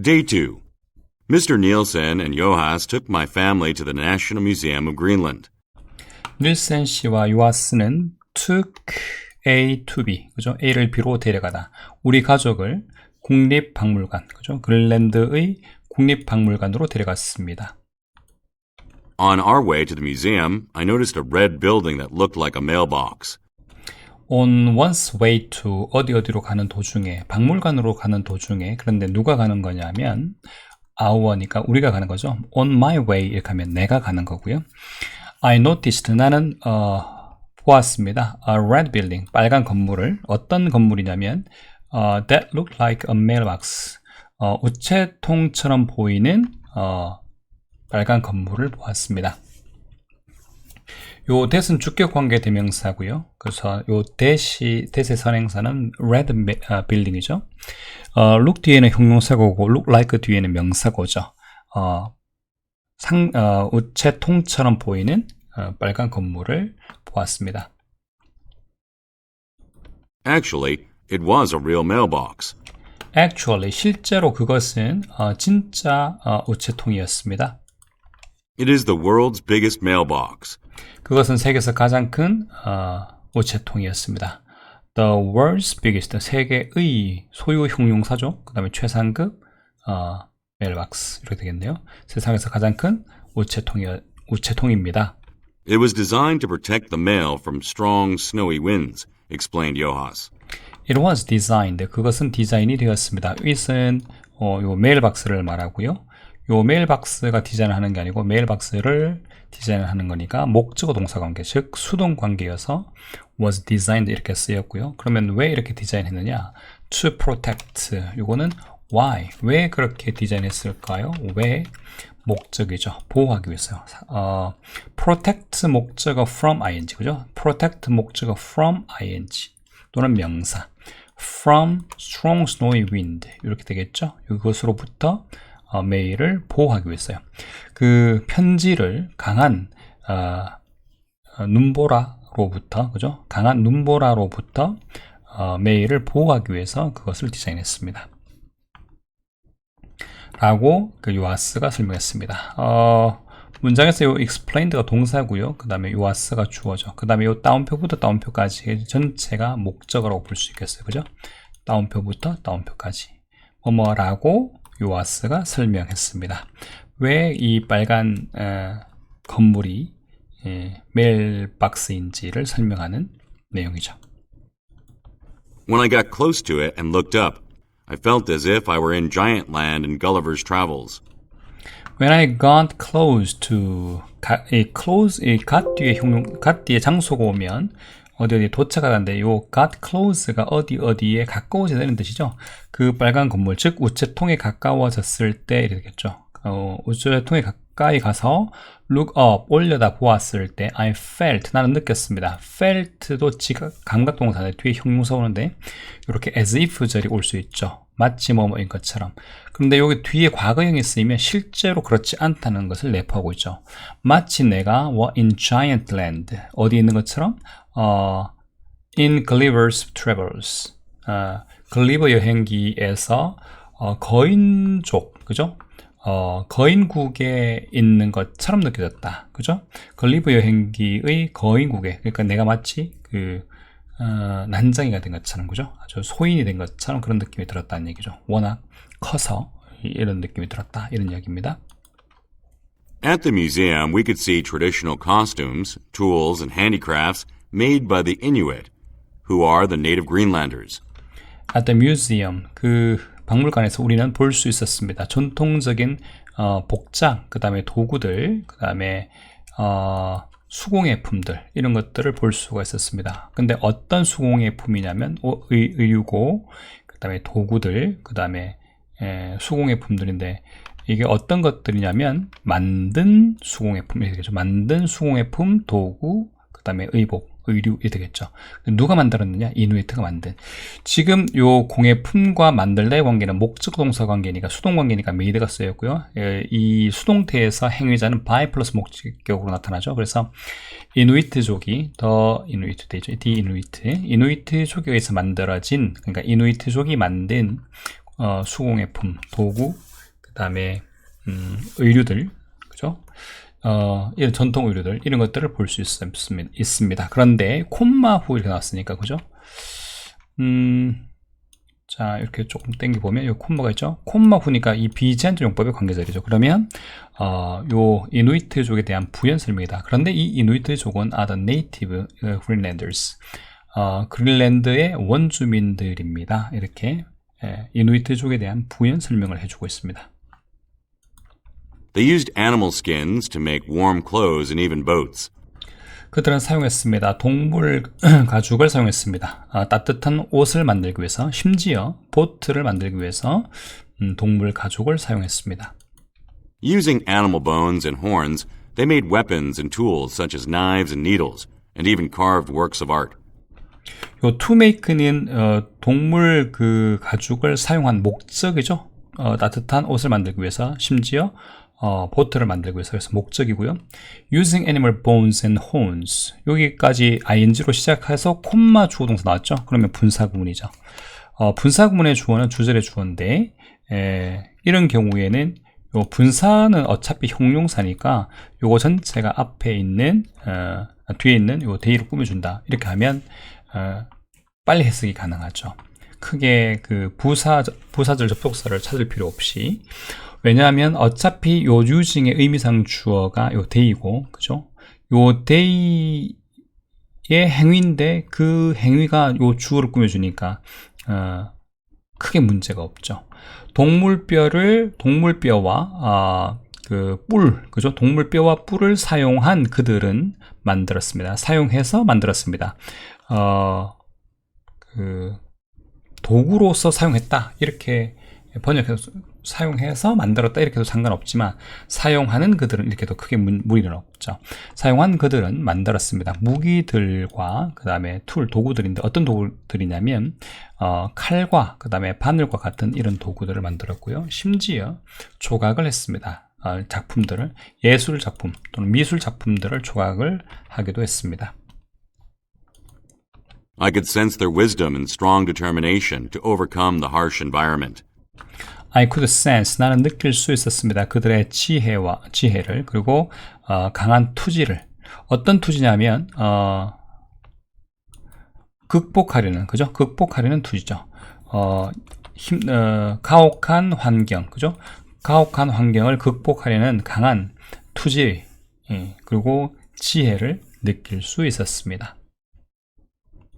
Day 2. Mr. Nielsen and Johas took my family to the National Museum of Greenland. 닐센 씨와 요아스는 took A to B, 그죠? A를 B로 데려가다. 우리 가족을 국립박물관, 그죠? 그린랜드의 국립박물관으로 데려갔습니다. On our way to the museum, I noticed a red building that looked like a mailbox. On one's way to 어디 어디로 가는 도중에 박물관으로 가는 도중에 그런데 누가 가는 거냐면 our니까 우리가 가는 거죠. On my way 이렇게 하면 내가 가는 거고요. I noticed 나는 어, 보았습니다. A red building 빨간 건물을 어떤 건물이냐면 어, that looked like a mailbox 어, 우체통처럼 보이는 어, 빨간 건물을 보았습니다. 요 that은 주격 관계 대명사고요. 그래서 요 that이 that의 선행사는 red 아, building이죠. 어, look 뒤에는 형용사고고 look like 뒤에는 명사고죠. 어, 상 어, 우체 통처럼 보이는 어, 빨간 건물을 보았습니다. Actually, it was a real mailbox. Actually 실제로 그것은 어, 진짜 어, 우체통이었습니다. It is the world's biggest mailbox. 그것은 세계에서 가장 큰 어, 우체통이었습니다. The world's biggest 세계의 소유 형용사죠. 그 다음에 최상급 어, 메일박스 이렇게 되겠네요. 세상에서 가장 큰 우체통이 우체통입니다. It was designed to protect the mail from strong, snowy winds, explained Johas. It was designed. 그것은 디자인이 되었습니다. it은 어, 요 메일박스를 말하고요. 요 메일박스가 디자인하는 게 아니고 메일박스를 디자인하는 거니까 목적어 동사 관계, 즉 수동 관계여서 was designed 이렇게 쓰였고요. 그러면 왜 이렇게 디자인했느냐? To protect. 요거는 why. 왜 그렇게 디자인했을까요? 왜 목적이죠. 보호하기 위해서요. 어, protect 목적어 from ing, 그죠? protect 목적어 from ing 또는 명사 from strong snowy wind 이렇게 되겠죠. 이것으로부터 어, 메일을 보호하기 위해서요. 그 편지를 강한 어, 어, 눈보라로부터 그죠? 강한 눈보라로부터 어, 메일을 보호하기 위해서 그것을 디자인했습니다. 라고 그 요아스가 설명했습니다. 어, 문장에서 요 explained가 동사고요. 그 다음에 요아스가 주어죠. 그 다음에 요 다운표부터 다운표까지 전체가 목적어라고 볼 수 있겠어요. 그죠? 다운표부터 다운표까지. 뭐뭐라고 요아스가 설명했습니다. 왜 이 빨간 어, 건물이 예, 메일박스인지를 설명하는 내용이죠. When I got close to it and looked up, I felt as if I were in giant land in Gulliver's Travels. When I got close to 가, 이 close 이 got 뒤에 형용 got 뒤에 장소가 오면 어디 어디 도착하는데 요 got close가 어디 어디에 가까워지다는 뜻이죠. 그 빨간 건물 즉 우체통에 가까워졌을 때 이렇겠죠. 어, 우체통에 가까이 가서 look up 올려다 보았을 때 I felt 나는 느꼈습니다. felt도 지각 감각 동사인데 뒤에 형용사 오는데 이렇게 as if 절이 올 수 있죠. 마치 뭐뭐인 것처럼. 그런데 여기 뒤에 과거형이 쓰이면 실제로 그렇지 않다는 것을 내포하고 있죠. 마치 내가 were in giant land 어디 있는 것처럼 어, in Gulliver's Travels 어, 글리버 여행기에서 어, 거인족 그죠? 어, 거인국에 있는 것처럼 느껴졌다. 그죠? 걸리버 여행기의 거인국에, 그러니까 내가 마치 그, 어, 난장이가 된 것처럼, 그죠? 아주 소인이 된 것처럼 그런 느낌이 들었다는 얘기죠. 워낙 커서 이런 느낌이 들었다. 이런 이야기입니다. At the museum, we could see traditional costumes, tools, and handicrafts made by the Inuit, who are the native Greenlanders. At the museum, 그 박물관에서 우리는 볼 수 있었습니다. 전통적인 어, 복장, 그 다음에 도구들, 그 다음에 어, 수공예품들 이런 것들을 볼 수가 있었습니다. 근데 어떤 수공예품이냐면 어, 의, 의유고, 그 다음에 도구들, 그 다음에 수공예품들인데 이게 어떤 것들이냐면 만든 수공예품이 되겠죠. 만든 수공예품, 도구, 그 다음에 의복, 의류이 되겠죠. 누가 만들었느냐? 이누이트가 만든. 지금 요 공예품과 만들다의 관계는 목적 동사 관계니까 수동 관계니까 메이드가 쓰였고요. 예, 이 수동태에서 행위자는 by 플러스 목적격으로 나타나죠. 그래서 이누이트족이 더 이누이트 되죠. 디 이누이트. 이누이트족에 의해서 만들어진 그러니까 이누이트족이 만든 어, 수공예품, 도구, 그 다음에 음, 의류들, 그죠? 어, 이런 전통 의류들 이런 것들을 볼수 있습니다. 그런데 콤마 후 이렇게 나왔으니까 그죠? 음, 자 이렇게 조금 땡겨 보면 이 콤마가 있죠. 콤마 후니까 이 비제한적 용법의 관계자리죠. 그러면 어, 요 이누이트족에 대한 부연 설명이다. 그런데 이 이누이트족은 are the native Greenlanders. 어, 그린랜드의 원주민들입니다. 이렇게 예, 이누이트족에 대한 부연 설명을 해주고 있습니다. They used animal skins to make warm clothes and even boats. 그들은 사용했습니다. 동물 가죽을 사용했습니다. 아, 따뜻한 옷을 만들기 위해서, 심지어 보트를 만들기 위해서 음, 동물 가죽을 사용했습니다. Using animal bones and horns, they made weapons and tools such as knives and needles, and even carved works of art. 요 투메이크는 어, 동물 그 가죽을 사용한 목적이죠. 어, 따뜻한 옷을 만들기 위해서, 심지어 어, 보트를 만들기 위해서 그래서 목적이고요. Using animal bones and horns 여기까지 ing로 시작해서 콤마 주어 동사 나왔죠. 그러면 분사 구문이죠. 어, 분사 구문의 주어는 주절의 주어인데 에, 이런 경우에는 요 분사는 어차피 형용사니까 요거 전체가 앞에 있는 어, 뒤에 있는 요 대의를 꾸며준다. 이렇게 하면 어, 빨리 해석이 가능하죠. 크게 그 부사 부사절 접속사를 찾을 필요 없이 왜냐하면 어차피 요 유징의 의미상 주어가 요 데이고, 그죠? 요 데이의 행위인데 그 행위가 요 주어를 꾸며주니까, 어, 크게 문제가 없죠. 동물뼈를, 동물뼈와, 아, 그 뿔, 그죠? 동물뼈와 뿔을 사용한 그들은 만들었습니다. 사용해서 만들었습니다. 어, 그, 도구로서 사용했다. 이렇게 번역해서 사용해서 만들었다 이렇게 해도 상관없지만 사용하는 그들은 이렇게 도 크게 무리는 없죠. 사용한 그들은 만들었습니다. 무기들과 그 다음에 툴 도구들인데 어떤 도구들이냐면 어, 칼과 그 다음에 바늘과 같은 이런 도구들을 만들었고요. 심지어 조각을 했습니다. 어, 작품들을 예술 작품 또는 미술 작품들을 조각을 하기도 했습니다. I could sense their wisdom and strong determination to overcome the harsh environment. I could sense 나는 느낄 수 있었습니다. 그들의 지혜와 지혜를 그리고 어, 강한 투지를 어떤 투지냐면 어, 극복하려는 그죠? 극복하려는 투지죠. 어, 힘, 어, 가혹한 환경 그죠? 가혹한 환경을 극복하려는 강한 투지 예, 그리고 지혜를 느낄 수 있었습니다.